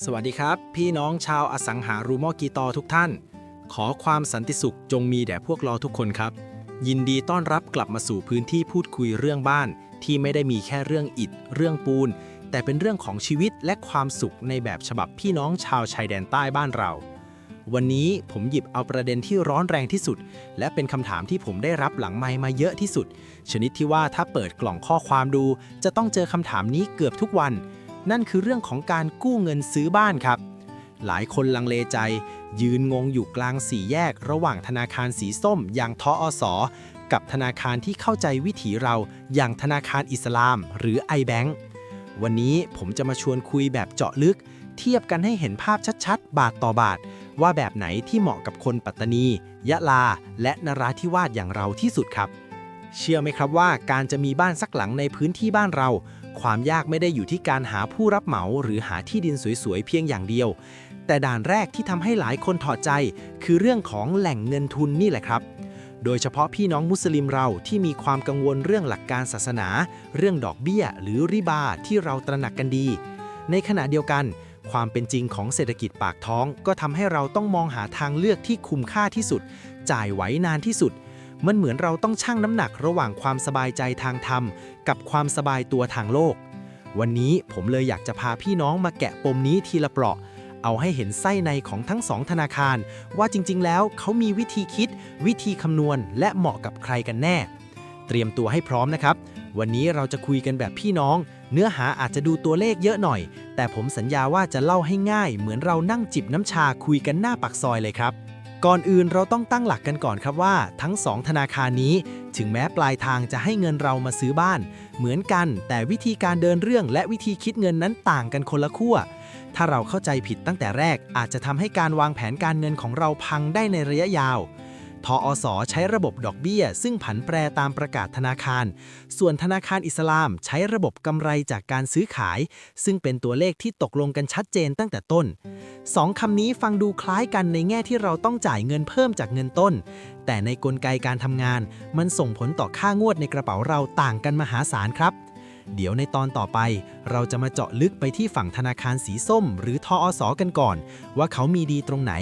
สวัสดีครับ พี่น้องชาวอสังหารูมอกีตอทุกท่าน ขอความสันติสุขจงมีแด่พวกเราทุกคนครับ ยินดีต้อนรับกลับมาสู่พื้นที่พูดคุยเรื่องบ้าน ที่ไม่ได้มีแค่เรื่องอิฐ เรื่องปูน แต่เป็นเรื่องของชีวิตและความสุขในแบบฉบับพี่น้องชาวชายแดนใต้บ้านเรา วันนี้ผมหยิบเอาประเด็นที่ร้อนแรงที่สุด และเป็นคำถามที่ผมได้รับหลังไมมาเยอะที่สุด ชนิดที่ว่าถ้าเปิดกล่องข้อความดู จะต้องเจอคำถามนี้เกือบทุกวัน นั่นคือเรื่องของการกู้เงินซื้อบ้านครับ หลายคนลังเลใจ ยืนงงอยู่กลางสี่แยก ระหว่างธนาคารสีส้ม อย่างทออสกับธนาคารที่เข้าใจวิถีเราอย่างธนาคารอิสลาม หรือ iBank วันนี้ผมจะมาชวนคุยแบบเจาะลึก เทียบกันให้เห็นภาพชัดๆ บาทต่อบาท ว่าแบบไหนที่เหมาะกับคนปัตตานี ยะลา และนราธิวาสอย่างเราที่สุดครับ เชื่อไหมครับว่าการจะมีบ้านสักหลังในพื้นที่บ้านเรา ความยากไม่ได้อยู่ที่การหาผู้รับเหมาหรือหาที่ดินสวยๆเพียงอย่างเดียว แต่ด่านแรกที่ทำให้หลายคนถอดใจ คือเรื่องของแหล่งเงินทุนนี่แหละครับ โดยเฉพาะพี่น้องมุสลิมเราที่มีความกังวลเรื่องหลักการศาสนา เรื่องดอกเบี้ย หรือริบาที่เราตระหนักกันดี ในขณะเดียวกันความเป็นจริงของเศรษฐกิจปากท้อง ก็ทำให้เราต้องมองหาทางเลือกที่คุ้มค่าที่สุด จ่ายไหวนานที่สุด มันเหมือนเราต้องชั่งน้ำหนักระหว่างความสบายใจทางธรรม กับความสบายตัวทางโลก วันนี้ผมเลยอยากจะพาพี่น้องมาแกะปมนี้ทีละเปราะ เอาให้เห็นไส้ในของทั้งสองธนาคาร ว่าจริง ๆ แล้วเขามีวิธีคิด วิธีคำนวณ และเหมาะกับใครกันแน่ เตรียมตัวให้พร้อมนะครับ วันนี้เราจะคุยกันแบบพี่น้อง เนื้อหาอาจจะดูตัวเลขเยอะหน่อย แต่ผมสัญญาว่าจะเล่าให้ง่าย เหมือนเรานั่งจิบน้ำชาคุยกันหน้าปากซอยเลยครับ ก่อนอื่นเราต้องตั้งหลักกันก่อนครับว่า ทั้งสองธนาคารนี้ ถึงแม้ปลายทางจะให้เงินเรามาซื้อบ้าน เหมือนกัน แต่วิธีการเดินเรื่องและวิธีคิดเงินนั้นต่างกันคนละขั้วถ้าเราเข้าใจผิดตั้งแต่แรกอาจจะทำให้การวางแผนการเงินของเราพังได้ในระยะยาว ทออสใช้ระบบดอกเบี้ย ซึ่งผันแปรตามประกาศธนาคาร ส่วนธนาคารอิสลามใช้ระบบกำไรจากการซื้อขาย ซึ่งเป็นตัวเลขที่ตกลงกันชัดเจนตั้งแต่ต้นสองคำนี้ฟังดูคล้ายกันในแง่ที่เราต้องจ่ายเงินเพิ่มจากเงินต้น แต่ในกลไกการทำงาน มันส่งผลต่อค่างวดในกระเป๋าเราต่างกันมหาศาลครับ เดี๋ยวในตอนต่อไป เราจะมาเจาะลึกไปที่ฝั่งธนาคารสีส้ม หรือทออสอกันก่อน ว่าเขามีดีตรงไหน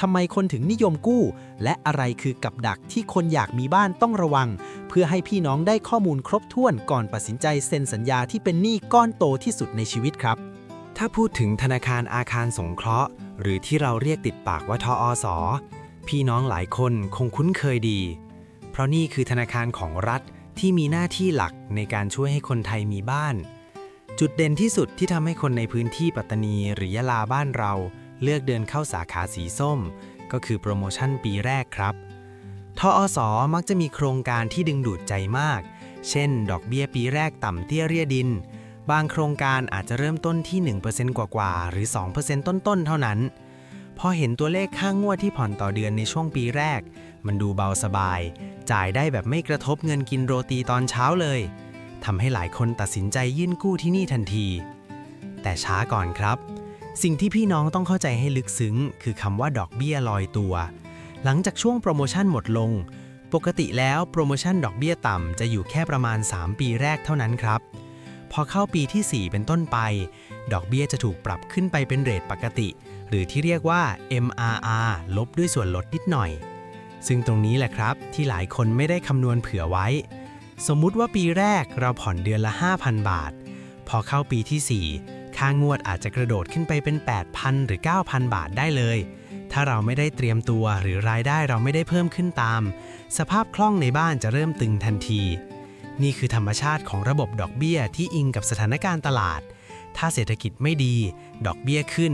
ทำไมคนถึงนิยมกู้ และอะไรคือกับดักที่คนอยากมีบ้านต้องระวัง เพื่อให้พี่น้องได้ข้อมูลครบถ้วนก่อนตัดสินใจเซ็นสัญญาที่เป็นหนี้ก้อนโตที่สุดในชีวิตครับ ถ้าพูดถึงธนาคารอาคารสงเคราะห์ หรือที่เราเรียกติดปากว่าทออสอพี่น้องหลายคนคงคุ้นเคยดี เพราะนี่คือธนาคารของรัฐ ที่มีหน้าที่หลักในการช่วยให้คนไทยมีบ้าน จุดเด่นที่สุดที่ทำให้คนในพื้นที่ปัตตานีหรือยะลาบ้านเรา เลือกเดินเข้าสาขาสีส้ม ก็คือโปรโมชั่นปีแรกครับทออสมักจะมีโครงการที่ดึงดูดใจมาก เช่น ดอกเบี้ยปีแรกต่ำเตี้ยเรียดิน บางโครงการอาจจะเริ่มต้นที่ 1%กว่าๆหรือ 2%ต้นๆเท่านั้น พอเห็นตัวเลขค่างวดที่ผ่อนต่อเดือนในช่วงปีแรก มันดูเบาสบาย จ่ายได้แบบไม่กระทบเงินกินโรตีตอนเช้าเลยทำให้หลายคนตัดสินใจยื่นกู้ที่นี่ทันที แต่ช้าก่อนครับ สิ่งที่พี่น้องต้องเข้าใจให้ลึกซึ้ง คือคำว่าดอกเบี้ยลอยตัว หลังจากช่วงโปรโมชั่นหมดลง ปกติแล้วโปรโมชั่นดอกเบี้ยต่ำจะอยู่แค่ประมาณ 3 ปีแรกเท่านั้นครับ พอเข้าปีที่ 4 เป็นต้นไป ดอกเบี้ยจะถูกปรับขึ้นไปเป็นเรทปกติ หรือที่เรียกว่า MRR ลบด้วยส่วนลดนิดหน่อย ซึ่งตรงนี้แหละครับที่หลายคนไม่ได้คำนวณเผื่อไว้ สมมุติว่าปีแรกเราผ่อนเดือนละ 5,000 บาท พอเข้าปีที่ 4 ค่างวดอาจจะกระโดดขึ้นไปเป็น 8,000 หรือ 9,000 บาทได้เลย ถ้าเราไม่ได้เตรียมตัวหรือรายได้เราไม่ได้เพิ่มขึ้นตาม สภาพคล่องในบ้านจะเริ่มตึงทันที นี่คือธรรมชาติของระบบดอกเบี้ยที่อิงกับสถานการณ์ตลาด ถ้าเศรษฐกิจไม่ดี ดอกเบี้ยขึ้น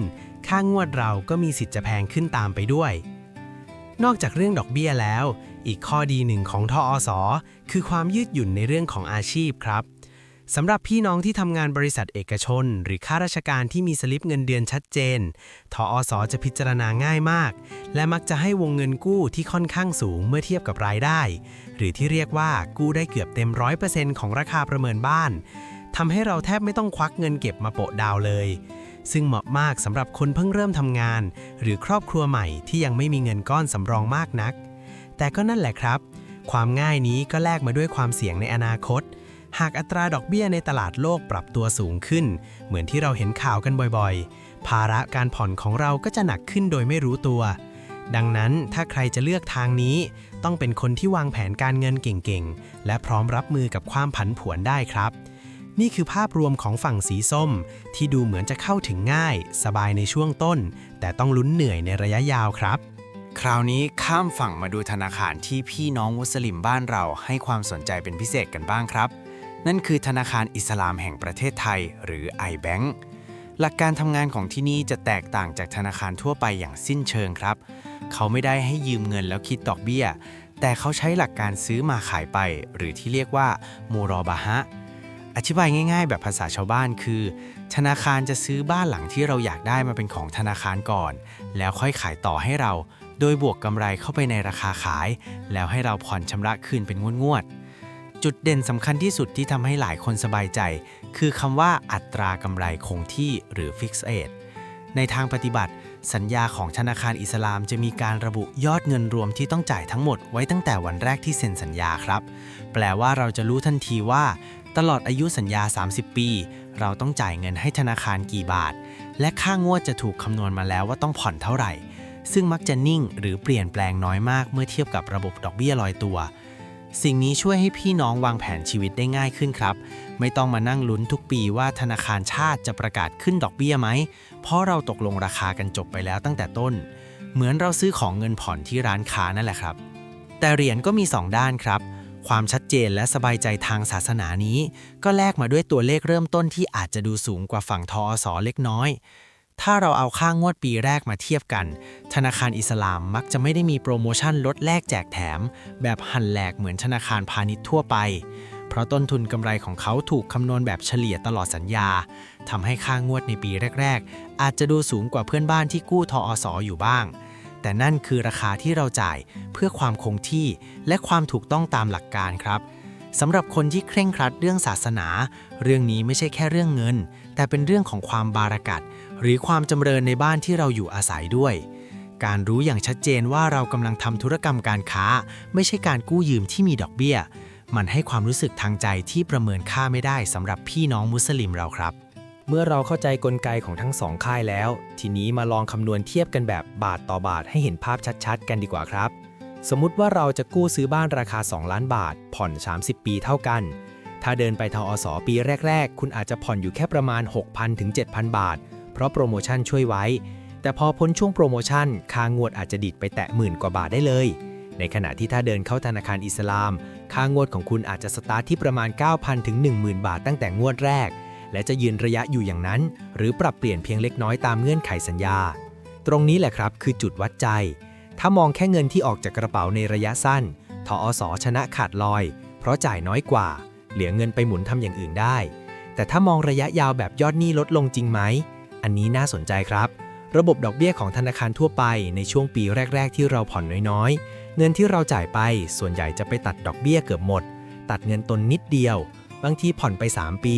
ค่างวดเราก็มีสิทธิ์จะแพงขึ้นตามไปด้วย นอกจากเรื่องดอกเบี้ยแล้ว อีกข้อดีหนึ่งของทออสคือความยืดหยุ่นในเรื่องของอาชีพครับสำหรับพี่น้องที่ทำงานบริษัทเอกชน หรือข้าราชการที่มีสลิปเงินเดือนชัดเจน ทออสจะพิจารณาง่ายมาก และมักจะให้วงเงินกู้ที่ค่อนข้างสูงเมื่อเทียบกับรายได้ หรือที่เรียกว่ากู้ได้เกือบเต็มร้อยเปอร์เซ็นต์ของราคาประเมินบ้านทำให้เราแทบไม่ต้องควักเงินเก็บมาโปะดาวเลย ซึ่งเหมาะมากสำหรับคนเพิ่งเริ่มทำงาน หรือครอบครัวใหม่ที่ยังไม่มีเงินก้อนสำรองมากนัก แต่ก็นั่นแหละครับ ความง่ายนี้ก็แลกมาด้วยความเสี่ยงในอนาคต หากอัตราดอกเบี้ยในตลาดโลกปรับตัวสูงขึ้น เหมือนที่เราเห็นข่าวกันบ่อยๆ ภาระการผ่อนของเราก็จะหนักขึ้นโดยไม่รู้ตัว ดังนั้นถ้าใครจะเลือกทางนี้ ต้องเป็นคนที่วางแผนการเงินเก่งๆ และพร้อมรับมือกับความผันผวนได้ครับ นี่คือภาพรวมของฝั่งสีส้ม ที่ดูเหมือนจะเข้าถึงง่าย สบายในช่วงต้น แต่ต้องลุ้นเหนื่อยในระยะยาวครับ คราวนี้ข้ามฝั่งมาดูธนาคารที่พี่น้องมุสลิมบ้านเราให้ความสนใจเป็นพิเศษกันบ้างครับ นั่นคือธนาคารอิสลามแห่งประเทศไทย หรือ iBank หลักการทำงานของที่นี่จะแตกต่างจากธนาคารทั่วไปอย่างสิ้นเชิงครับ เขาไม่ได้ให้ยืมเงินแล้วคิดดอกเบี้ย แต่เขาใช้หลักการซื้อมาขายไป หรือที่เรียกว่ามูรอบาฮะ อธิบายง่าย ๆ แบบภาษาชาวบ้านคือ ธนาคารจะซื้อบ้านหลังที่เราอยากได้มาเป็นของธนาคารก่อน แล้วค่อยขายต่อให้เรา โดยบวกกำไรเข้าไปในราคาขาย แล้วให้เราผ่อนชำระคืนเป็นงวดๆจุดเด่นสำคัญที่สุดที่ทำให้หลายคนสบายใจ คือคำว่าอัตรากำไรคงที่หรือ Fixed Rate ในทางปฏิบัติ สัญญาของธนาคารอิสลามจะมีการระบุยอดเงินรวมที่ต้องจ่ายทั้งหมดไว้ตั้งแต่วันแรกที่เซ็นสัญญาครับ แปลว่าเราจะรู้ทันทีว่า ตลอดอายุสัญญา 30 ปี เราต้องจ่ายเงินให้ธนาคารกี่บาท และค่างวดจะถูกคำนวณมาแล้วว่าต้องผ่อนเท่าไหร่ ซึ่งมักจะนิ่งหรือเปลี่ยนแปลงน้อยมากเมื่อเทียบกับระบบดอกเบี้ยลอยตัว สิ่งนี้ช่วยให้พี่น้องวางแผนชีวิตได้ง่ายขึ้นครับ ไม่ต้องมานั่งลุ้นทุกปีว่าธนาคารชาติจะประกาศขึ้นดอกเบี้ยไหม เพราะเราตกลงราคากันจบไปแล้วตั้งแต่ต้น เหมือนเราซื้อของเงินผ่อนที่ร้านค้านั่นแหละครับ แต่เหรียญก็มี 2 ด้านครับ ความชัดเจนและสบายใจทางศาสนานี้ ก็แลกมาด้วยตัวเลขเริ่มต้นที่อาจจะดูสูงกว่าฝั่งทอสอเล็กน้อย ถ้าเราเอาค่างวดปีแรกมาเทียบกัน ธนาคารอิสลามมักจะไม่ได้มีโปรโมชั่นลดแลกแจกแถม แบบหันแหลกเหมือนธนาคารพาณิชย์ทั่วไป เพราะต้นทุนกำไรของเขาถูกคำนวณแบบเฉลี่ยตลอดสัญญาทำให้ค่างวดในปีแรก ๆ อาจจะดูสูงกว่าเพื่อนบ้านที่กู้ทอสออยู่บ้าง แต่นั่นคือราคาที่เราจ่ายเพื่อความคงที่และความถูกต้องตามหลักการครับสำหรับคนที่เคร่งครัดเรื่องศาสนา เรื่องนี้ไม่ใช่แค่เรื่องเงิน แต่เป็นเรื่องของความบารากัด หรือความจำเริญในบ้านที่เราอยู่อาศัยด้วย การรู้อย่างชัดเจนว่าเรากำลังทำธุรกรรมการค้า ไม่ใช่การกู้ยืมที่มีดอกเบี้ย มันให้ความรู้สึกทางใจที่ประเมินค่าไม่ได้สำหรับพี่น้องมุสลิมเราครับ เมื่อเราเข้าใจกลไกของทั้งสองค่ายแล้ว ทีนี้มาลองคำนวณเทียบกันแบบบาทต่อบาทให้เห็นภาพชัดๆ กันดีกว่าครับ สมมุติว่าเราจะกู้ซื้อบ้านราคา 2 ล้านบาท ผ่อน 30 ปีเท่ากัน ถ้าเดินไปทอสปีแรก ๆ คุณอาจจะผ่อนอยู่แค่ประมาณ 6,000ถึง7,000 บาท เพราะโปรโมชั่นช่วยไว้ แต่พอพ้นช่วงโปรโมชั่นค่างวดอาจจะดิดไปแตะหมื่นกว่าบาทได้เลย ในขณะที่ถ้าเดินเข้าธนาคารอิสลาม ค่างวดของคุณอาจจะสตาร์ทที่ประมาณ 9,000ถึง10,000 บาทตั้งแต่งวดแรก และจะยืนระยะอยู่อย่างนั้น หรือปรับเปลี่ยนเพียงเล็กน้อยตามเงื่อนไขสัญญา ตรงนี้แหละครับคือจุดวัดใจ ถ้ามองแค่เงินที่ออกจากกระเป๋าในระยะสั้นทอสชนะขาดลอย เพราะจ่ายน้อยกว่า เหลือเงินไปหมุนทำอย่างอื่นได้ แต่ถ้ามองระยะยาวแบบยอดหนี้ลดลงจริงไหม อันนี้น่าสนใจครับ ระบบดอกเบี้ยของธนาคารทั่วไปในช่วงปีแรก ๆ ที่เราผ่อนน้อยๆ เงินที่เราจ่ายไปส่วนใหญ่จะไปตัดดอกเบี้ยเกือบหมด ตัดเงินตนนิดเดียว บางทีผ่อนไป 3 ปี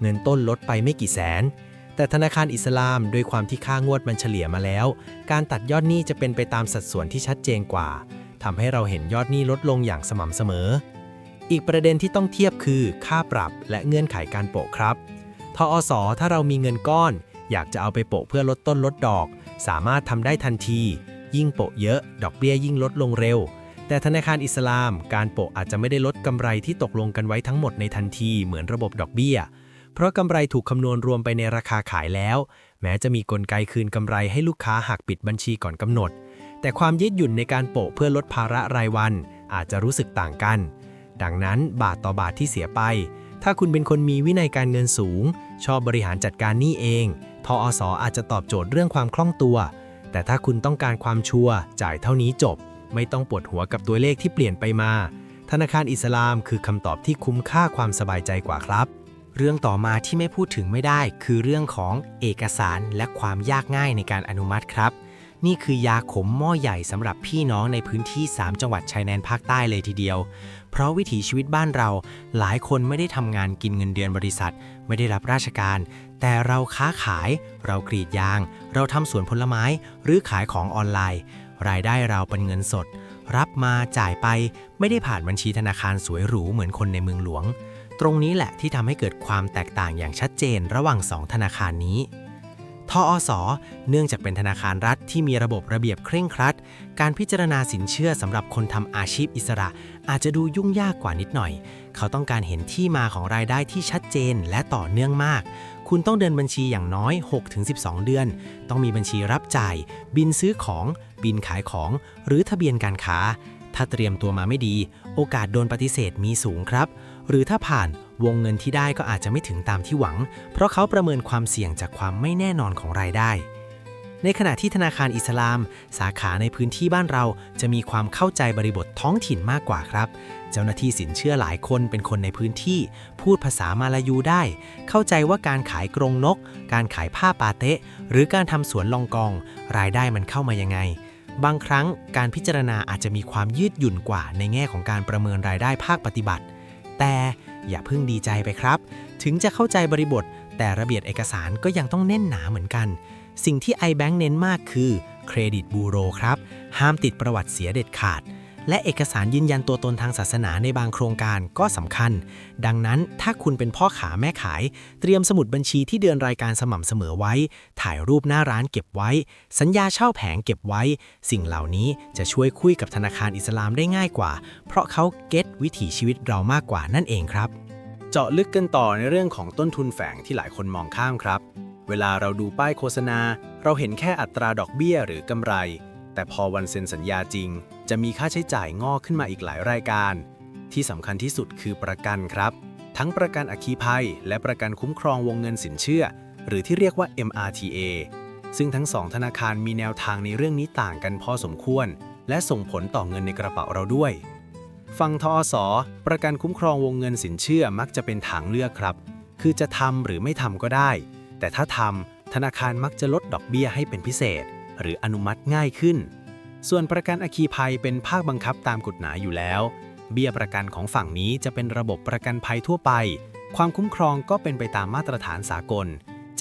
เงินต้นลดไปไม่กี่แสน แต่ธนาคารอิสลามด้วยความที่ค่างวดมันเฉลี่ยมาแล้ว การตัดยอดหนี้จะเป็นไปตามสัดส่วนที่ชัดเจนกว่าทำให้เราเห็นยอดหนี้ลดลงอย่างสม่ำเสมอ อีกประเด็นที่ต้องเทียบคือค่าปรับและเงื่อนไขการโปะครับทอสอถ้าเรามีเงินก้อน อยากจะเอาไปโปะเพื่อลดต้นลดดอก สามารถทำได้ทันที ยิ่งโปะเยอะ ดอกเบี้ยยิ่งลดลงเร็ว แต่ธนาคารอิสลาม การโปะอาจจะไม่ได้ลดกำไรที่ตกลงกันไว้ทั้งหมดในทันทีเหมือนระบบดอกเบี้ย เพราะกำไรถูกคำนวณรวมไปในราคาขายแล้ว แม้จะมีกลไกคืนกำไรให้ลูกค้าหักปิดบัญชีก่อนกำหนด แต่ความยืดหยุ่นในการโปะเพื่อลดภาระรายวัน อาจจะรู้สึกต่างกัน ดังนั้นบาทต่อบาทที่เสียไป ถ้าคุณเป็นคนมีวินัยการเงินสูง ชอบบริหารจัดการหนี้เองทออสอาจจะตอบโจทย์เรื่องความคล่องตัว แต่ถ้าคุณต้องการความชัวร์จ่ายเท่านี้จบ ไม่ต้องปวดหัวกับตัวเลขที่เปลี่ยนไปมา ธนาคารอิสลามคือคำตอบที่คุ้มค่าความสบายใจกว่าครับ เรื่องต่อมาที่ไม่พูดถึงไม่ได้ คือเรื่องของเอกสารและความยากง่ายในการอนุมัติครับ นี่คือยาขมหม้อใหญ่สำหรับพี่น้องในพื้นที่ 3 จังหวัดชายแดนภาคใต้เลยทีเดียว เพราะวิถีชีวิตบ้านเรา หลายคนไม่ได้ทำงานกินเงินเดือนบริษัท ไม่ได้รับราชการ แต่เราค้าขาย เรากรีดยาง เราทำสวนผลไม้ หรือขายของออนไลน์ รายได้เราเป็นเงินสด รับมาจ่ายไปไม่ได้ผ่านบัญชีธนาคารสวยหรูเหมือนคนในเมืองหลวง ตรงนี้แหละที่ทำให้เกิดความแตกต่างอย่างชัดเจนระหว่าง 2 ธนาคารนี้ทออสเนื่องจากเป็นธนาคารรัฐที่มีระบบระเบียบเคร่งครัด การพิจารณาสินเชื่อสำหรับคนทำอาชีพอิสระ อาจจะดูยุ่งยากกว่านิดหน่อย เขาต้องการเห็นที่มาของรายได้ที่ชัดเจนและต่อเนื่องมาก คุณต้องเดินบัญชีอย่างน้อย 6-12 เดือน ต้องมีบัญชีรับจ่าย บินซื้อของ บินขายของ หรือทะเบียนการค้า ถ้าเตรียมตัวมาไม่ดี โอกาสโดนปฏิเสธมีสูงครับ หรือถ้าผ่านวงเงินที่ได้ก็อาจจะไม่ถึงตามที่หวัง เพราะเขาประเมินความเสี่ยงจากความไม่แน่นอนของรายได้ ในขณะที่ธนาคารอิสลาม สาขาในพื้นที่บ้านเราจะมีความเข้าใจบริบทท้องถิ่นมากกว่าครับ เจ้าหน้าที่สินเชื่อหลายคนเป็นคนในพื้นที่ พูดภาษามาลายูได้ เข้าใจว่าการขายกรงนก การขายผ้าปาเตะ หรือการทำสวนลองกอง รายได้มันเข้ามายังไงบางครั้งการพิจารณาอาจจะมีความยืดหยุ่นกว่าในแง่ของการประเมินรายได้ภาคปฏิบัติ แต่อย่าเพิ่งดีใจไปครับ ถึงจะเข้าใจบริบท แต่ระเบียบเอกสารก็ยังต้องแน่นหนาเหมือนกัน สิ่งที่ iBank เน้นมากคือเครดิตบูโรครับ ห้ามติดประวัติเสียเด็ดขาด และเอกสารยืนยันตัวตนทางศาสนาในบางโครงการก็สำคัญ ดังนั้นถ้าคุณเป็นพ่อขาแม่ขาย เตรียมสมุดบัญชีที่เดือนรายการสม่ำเสมอไว้ ถ่ายรูปหน้าร้านเก็บไว้ สัญญาเช่าแผงเก็บไว้ สิ่งเหล่านี้จะช่วยคุยกับธนาคารอิสลามได้ง่ายกว่า เพราะเขาเก็ตวิถีชีวิตเรามากกว่านั่นเองครับ เจาะลึกกันต่อในเรื่องของต้นทุนแฝงที่หลายคนมองข้ามครับ เวลาเราดูป้ายโฆษณา เราเห็นแค่อัตราดอกเบี้ยหรือกำไร แต่พอวันเซ็นสัญญาจริง จะมีค่าใช้จ่ายงอกขึ้นมาอีกหลายรายการ ที่สำคัญที่สุดคือประกันครับ ทั้งประกันอัคคีภัย และประกันคุ้มครองวงเงินสินเชื่อ หรือที่เรียกว่า MRTA ซึ่งทั้งสองธนาคารมีแนวทางในเรื่องนี้ต่างกันพอสมควร และส่งผลต่อเงินในกระเป๋าเราด้วยฝั่งทอสอประกันคุ้มครองวงเงินสินเชื่อมักจะเป็นทางเลือกครับ คือจะทำหรือไม่ทำก็ได้ แต่ถ้าทำธนาคารมักจะลดดอกเบี้ยให้เป็นพิเศษ หรืออนุมัติง่ายขึ้น ส่วนประกันอัคคีภัยเป็นภาคบังคับตามกฎหมายอยู่แล้ว เบี้ยประกันของฝั่งนี้จะเป็นระบบประกันภัยทั่วไป ความคุ้มครองก็เป็นไปตามมาตรฐานสากล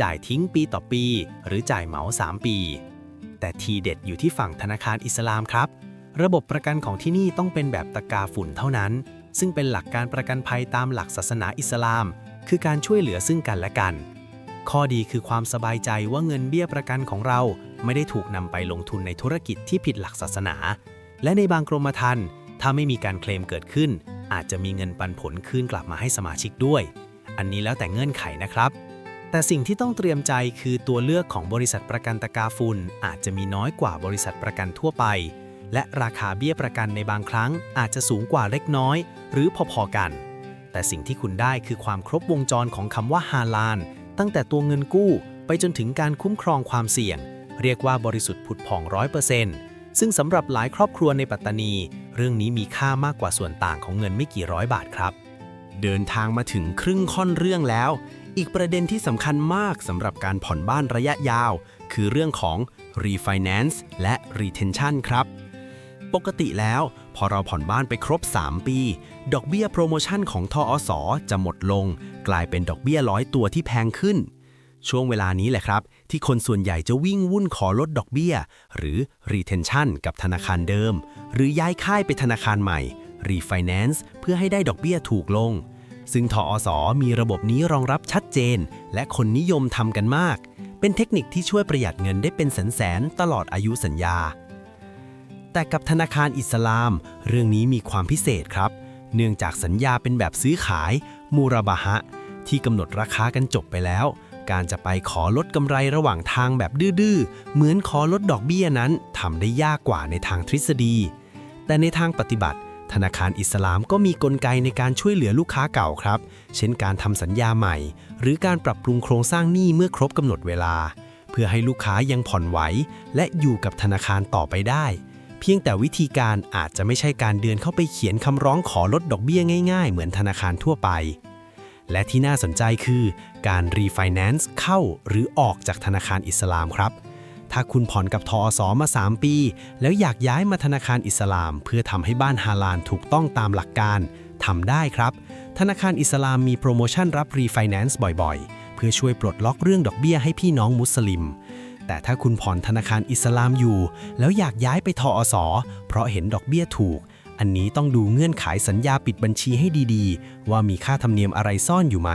จ่ายทิ้งปีต่อปี หรือจ่ายเหมา 3 ปี แต่ทีเด็ดอยู่ที่ฝั่งธนาคารอิสลามครับ ระบบประกันของที่นี่ต้องเป็นแบบตะกาฝุ่นเท่านั้น ซึ่งเป็นหลักการประกันภัยตามหลักศาสนาอิสลาม คือการช่วยเหลือซึ่งกันและกัน ข้อดีคือความสบายใจว่าเงินเบี้ยประกันของเรา ไม่ได้ถูกนำไปลงทุนในธุรกิจที่ผิดหลักศาสนา และในบางกรมธรรม์ถ้าไม่มีการเคลมเกิดขึ้น อาจจะมีเงินปันผลคืนกลับมาให้สมาชิกด้วย อันนี้แล้วแต่เงื่อนไขนะครับ แต่สิ่งที่ต้องเตรียมใจคือตัวเลือกของบริษัทประกันตะกาฝุ่นอาจจะมีน้อยกว่าบริษัทประกันทั่วไป และราคาเบี้ยประกันในบางครั้งอาจจะสูงกว่าเล็กน้อย หรือพอๆกัน แต่สิ่งที่คุณได้คือความครบวงจรของคำว่าฮาลานตั้งแต่ตัวเงินกู้ไปจนถึงการคุ้มครองความเสี่ยง เรียกว่าบริสุทธิ์ผุดผ่องร้อยเปอร์เซ็นต์ซึ่งสำหรับหลายครอบครัวในปัตตานี เรื่องนี้มีค่ามากกว่าส่วนต่างของเงินไม่กี่ร้อยบาทครับ เดินทางมาถึงครึ่งค่อนเรื่องแล้ว อีกประเด็นที่สำคัญมากสำหรับการผ่อนบ้านระยะยาว คือเรื่องของ refinance และ retention ครับ ปกติแล้ว พอเราผ่อนบ้านไปครบ 3 ปี ดอกเบี้ยโปรโมชั่นของทอสจะหมดลง กลายเป็นดอกเบี้ยร้อยตัวที่แพงขึ้น ช่วงเวลานี้แหละครับ ที่คนส่วนใหญ่จะวิ่งวุ่นขอลดดอกเบี้ย หรือ retention กับธนาคารเดิม หรือย้ายค่ายไปธนาคารใหม่ refinance เพื่อให้ได้ดอกเบี้ยถูกลง ซึ่งทอสอมีระบบนี้รองรับชัดเจน และคนนิยมทำกันมาก เป็นเทคนิคที่ช่วยประหยัดเงินได้เป็นแสนๆตลอดอายุสัญญา แต่กับธนาคารอิสลาม เรื่องนี้มีความพิเศษครับ เนื่องจากสัญญาเป็นแบบซื้อขายมูราบาฮะที่กำหนดราคากันจบไปแล้ว การจะไปขอลดกำไรระหว่างทางแบบดื้อๆ เหมือนขอลดดอกเบี้ยนั้นทำได้ยากกว่าในทางทฤษฎี แต่ในทางปฏิบัติ ธนาคารอิสลามก็มีกลไกในการช่วยเหลือลูกค้าเก่าครับ เช่นการทำสัญญาใหม่ หรือการปรับปรุงโครงสร้างหนี้เมื่อครบกำหนดเวลา เพื่อให้ลูกค้ายังผ่อนไหว และอยู่กับธนาคารต่อไปได้ เพียงแต่วิธีการอาจจะไม่ใช่การเดินเข้าไปเขียนคำร้องขอลดดอกเบี้ยง่าย ๆ เหมือนธนาคารทั่วไปและที่น่าสนใจคือ การรีไฟแนนซ์เข้าหรือออกจากธนาคารอิสลามครับ ถ้าคุณผ่อนกับทอสมา 3 ปี แล้วอยากย้ายมาธนาคารอิสลาม เพื่อทำให้บ้านฮาลาลถูกต้องตามหลักการทำได้ครับ ธนาคารอิสลามมีโปรโมชั่นรับรีไฟแนนซ์บ่อยๆ เพื่อช่วยปลดล็อกเรื่องดอกเบี้ยให้พี่น้องมุสลิมแต่ถ้าคุณผ่อนธนาคารอิสลามอยู่ แล้วอยากย้ายไปทอสเพราะเห็นดอกเบี้ยถูก อันนี้ต้องดูเงื่อนไขสัญญาปิดบัญชีให้ดีๆ ว่ามีค่าธรรมเนียมอะไรซ่อนอยู่ไหม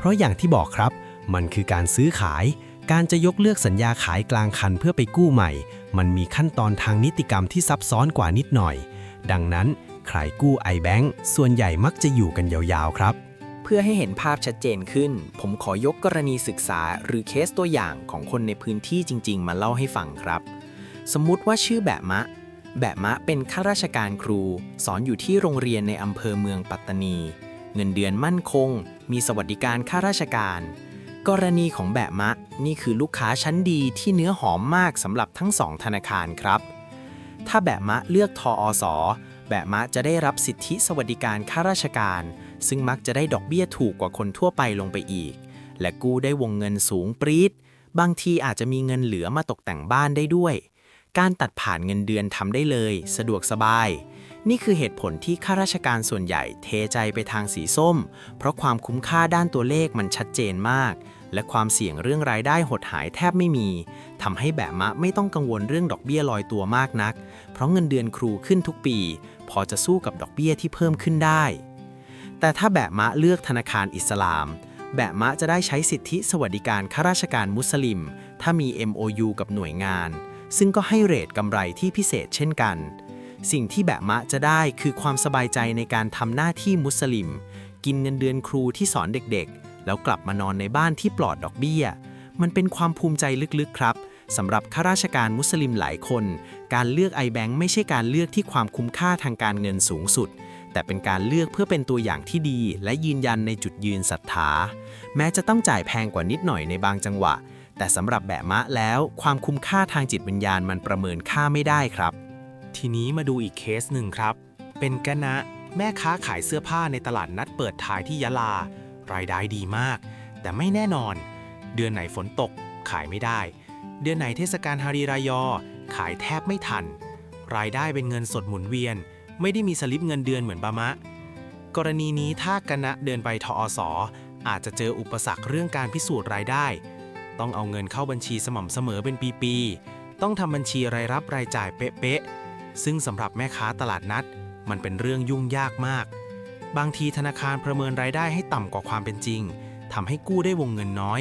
เพราะอย่างที่บอกครับ มันคือการซื้อขาย การจะยกเลิกสัญญาขายกลางคันเพื่อไปกู้ใหม่ มันมีขั้นตอนทางนิติกรรมที่ซับซ้อนกว่านิดหน่อย ดังนั้นใครกู้ iBank ส่วนใหญ่มักจะอยู่กันยาวๆครับ เพื่อให้เห็นภาพชัดเจนขึ้น ผมขอยกกรณีศึกษาหรือเคสตัวอย่างของคนในพื้นที่จริง ๆ มาเล่าให้ฟังครับ สมมุติว่าชื่อแบะมะ แบะมะเป็นข้าราชการครู สอนอยู่ที่โรงเรียนในอำเภอเมืองปัตตานี เงินเดือนมั่นคง มีสวัสดิการข้าราชการ กรณีของแบะมะนี่คือลูกค้าชั้นดีที่เนื้อหอมมากสำหรับทั้งสองธนาคารครับ ถ้าแบะมะเลือกทออสอแบะมะจะได้รับสิทธิสวัสดิการข้าราชการ ซึ่งมักจะได้ดอกเบี้ยถูกกว่าคนทั่วไปลงไปอีก และกู้ได้วงเงินสูงปรี๊ดบางทีอาจจะมีเงินเหลือมาตกแต่งบ้านได้ด้วย การตัดผ่านเงินเดือนทำได้เลย สะดวกสบาย นี่คือเหตุผลที่ข้าราชการส่วนใหญ่เทใจไปทางสีส้ม เพราะความคุ้มค่าด้านตัวเลขมันชัดเจนมาก และความเสี่ยงเรื่องรายได้หดหายแทบไม่มีทำให้แบะมะไม่ต้องกังวลเรื่องดอกเบี้ยลอยตัวมากนัก เพราะเงินเดือนครูขึ้นทุกปี พอจะสู้กับดอกเบี้ยที่เพิ่มขึ้นได้ แต่ถ้าแบะมะเลือกธนาคารอิสลาม แบะมะจะได้ใช้สิทธิสวัสดิการข้าราชการมุสลิม ถ้ามี MOU กับหน่วยงาน ซึ่งก็ให้เรทกำไรที่พิเศษเช่นกัน สิ่งที่แบะมะจะได้คือความสบายใจในการทำหน้าที่มุสลิม กินเงินเดือนครูที่สอนเด็กๆ แล้วกลับมานอนในบ้านที่ปลอดดอกเบี้ย มันเป็นความภูมิใจลึกๆครับสำหรับข้าราชการมุสลิมหลายคน การเลือก iBank ไม่ใช่การเลือกที่ความคุ้มค่าทางการเงินสูงสุด แต่เป็นการเลือกเพื่อเป็นตัวอย่างที่ดี และยืนยันในจุดยืนศรัทธา แม้จะต้องจ่ายแพงกว่านิดหน่อยในบางจังหวะ แต่สำหรับแบะมะแล้ว ความคุ้มค่าทางจิตวิญญาณมันประเมินค่าไม่ได้ครับ ทีนี้มาดูอีกเคสหนึ่งครับ เป็นกะนะแม่ค้าขายเสื้อผ้าในตลาดนัดเปิดท้ายที่ยะลา รายได้ดีมาก แต่ไม่แน่นอน เดือนไหนฝนตก ขายไม่ได้ เดือนไหนเทศกาลฮารีรายอ ขายแทบไม่ทัน รายได้เป็นเงินสดหมุนเวียน ไม่ได้มีสลิปเงินเดือนเหมือนบามะ กรณีนี้ถ้ากะนะเดินไปทอสออาจจะเจออุปสรรคเรื่องการพิสูจน์รายได้ ต้องเอาเงินเข้าบัญชีสม่ำเสมอเป็นปีๆ ต้องทำบัญชีรายรับรายจ่ายเป๊ะๆ ซึ่งสำหรับแม่ค้าตลาดนัด มันเป็นเรื่องยุ่งยากมาก บางทีธนาคารประเมินรายได้ให้ต่ำกว่าความเป็นจริงทำให้กู้ได้วงเงินน้อย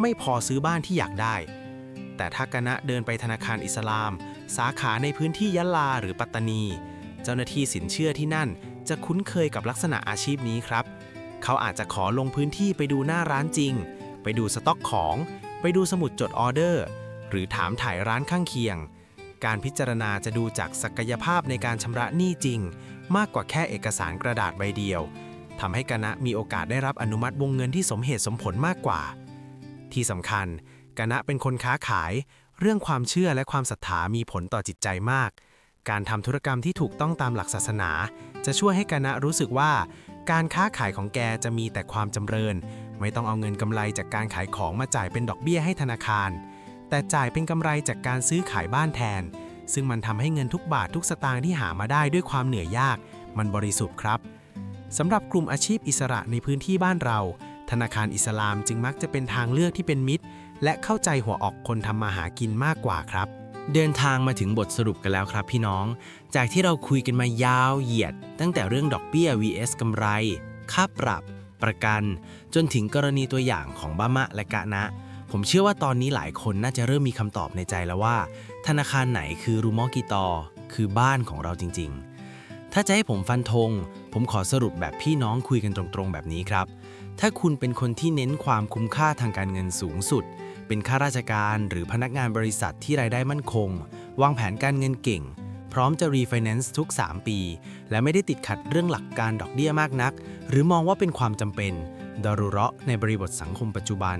ไม่พอซื้อบ้านที่อยากได้ แต่ถ้ากะนะเดินไปธนาคารอิสลาม สาขาในพื้นที่ยะลาหรือปัตตานี เจ้าหน้าที่สินเชื่อที่นั่น จะคุ้นเคยกับลักษณะอาชีพนี้ครับ เขาอาจจะขอลงพื้นที่ไปดูหน้าร้านจริง ไปดูสต็อกของ ไปดูสมุดจดออเดอร์ หรือถามถ่ายร้านข้างเคียง การพิจารณาจะดูจากศักยภาพในการชำระหนี้จริง มากกว่าแค่เอกสารกระดาษใบเดียวทำให้กนะมีโอกาสได้รับอนุมัติวงเงินที่สมเหตุสมผลมากกว่า ที่สำคัญกนะเป็นคนค้าขาย เรื่องความเชื่อและความศรัทธามีผลต่อจิตใจมาก การทำธุรกรรมที่ถูกต้องตามหลักศาสนา จะช่วยให้กนะรู้สึกว่า การค้าขายของแกจะมีแต่ความจำเริญ ไม่ต้องเอาเงินกำไรจากการขายของมาจ่ายเป็นดอกเบี้ยให้ธนาคาร แต่จ่ายเป็นกำไรจากการซื้อขายบ้านแทน ซึ่งมันทำให้เงินทุกบาททุกสตางค์ที่หามาได้ด้วยความเหนื่อยยาก มันบริสุทธิ์ครับสำหรับกลุ่มอาชีพอิสระในพื้นที่บ้านเรา ธนาคารอิสลามจึงมักจะเป็นทางเลือกที่เป็นมิตร และเข้าใจหัวออกคนทำมาหากินมากกว่าครับ เดินทางมาถึงบทสรุปกันแล้วครับพี่น้อง จากที่เราคุยกันมายาวเหยียด ตั้งแต่เรื่องดอกเบี้ย vs กำไร ค่าปรับ ประกัน จนถึงกรณีตัวอย่างของบ้ามะและกะนะ ผมเชื่อว่าตอนนี้หลายคนน่าจะเริ่มมีคำตอบในใจแล้วว่า ธนาคารไหนคือรูมอกิตอ คือบ้านของเราจริง ๆ ถ้าจะให้ผมฟันธงผมขอสรุปแบบพี่น้องคุยกันตรงๆ แบบนี้ครับ ถ้าคุณเป็นคนที่เน้นความคุ้มค่าทางการเงินสูงสุด เป็นข้าราชการหรือพนักงานบริษัทที่รายได้มั่นคง วางแผนการเงินเก่ง พร้อมจะรีไฟแนนซ์ทุก 3 ปี และไม่ได้ติดขัดเรื่องหลักการดอกเบี้ยมากนัก หรือมองว่าเป็นความจำเป็นดารุเราะในบริบทสังคมปัจจุบัน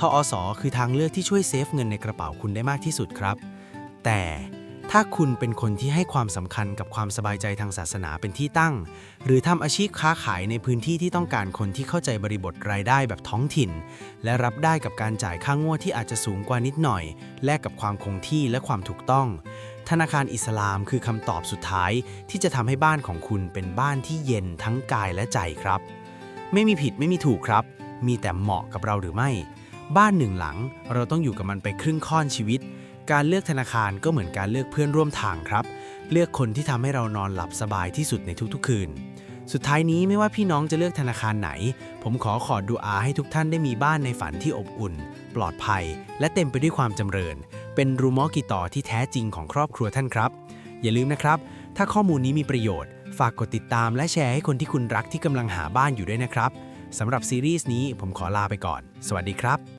ทอสคือทางเลือกที่ช่วยเซฟเงินในกระเป๋าคุณได้มากที่สุดครับ แต่ถ้าคุณเป็นคนที่ให้ความสำคัญกับความสบายใจทางศาสนาเป็นที่ตั้ง หรือทำอาชีพค้าขายในพื้นที่ที่ต้องการคนที่เข้าใจบริบทรายได้แบบท้องถิ่น และรับได้กับการจ่ายค่างวดที่อาจจะสูงกว่านิดหน่อย แลกกับความคงที่และความถูกต้อง ธนาคารอิสลามคือคำตอบสุดท้ายที่จะทำให้บ้านของคุณเป็นบ้านที่เย็นทั้งกายและใจครับ ไม่มีผิดไม่มีถูกครับ มีแต่เหมาะกับเราหรือไม่ บ้านหนึ่งหลัง เราต้องอยู่กับมันไปครึ่งค่อนชีวิต การเลือกธนาคารก็เหมือนการเลือกเพื่อนร่วมทางครับ เลือกคนที่ทำให้เรานอนหลับสบายที่สุดในทุกๆ คืน สุดท้ายนี้ไม่ว่าพี่น้องจะเลือกธนาคารไหน ผมขอขอดูอาให้ทุกท่านได้มีบ้านในฝันที่อบอุ่น ปลอดภัย และเต็มไปด้วยความจำเริญ เป็นรูมอกิตอที่แท้จริงของครอบครัวท่านครับ อย่าลืมนะครับ ถ้าข้อมูลนี้มีประโยชน์ ฝากกดติดตามและแชร์ให้คนที่คุณรักที่กำลังหาบ้านอยู่ด้วยนะครับสำหรับซีรีส์นี้ผมขอลาไปก่อน สวัสดีครับ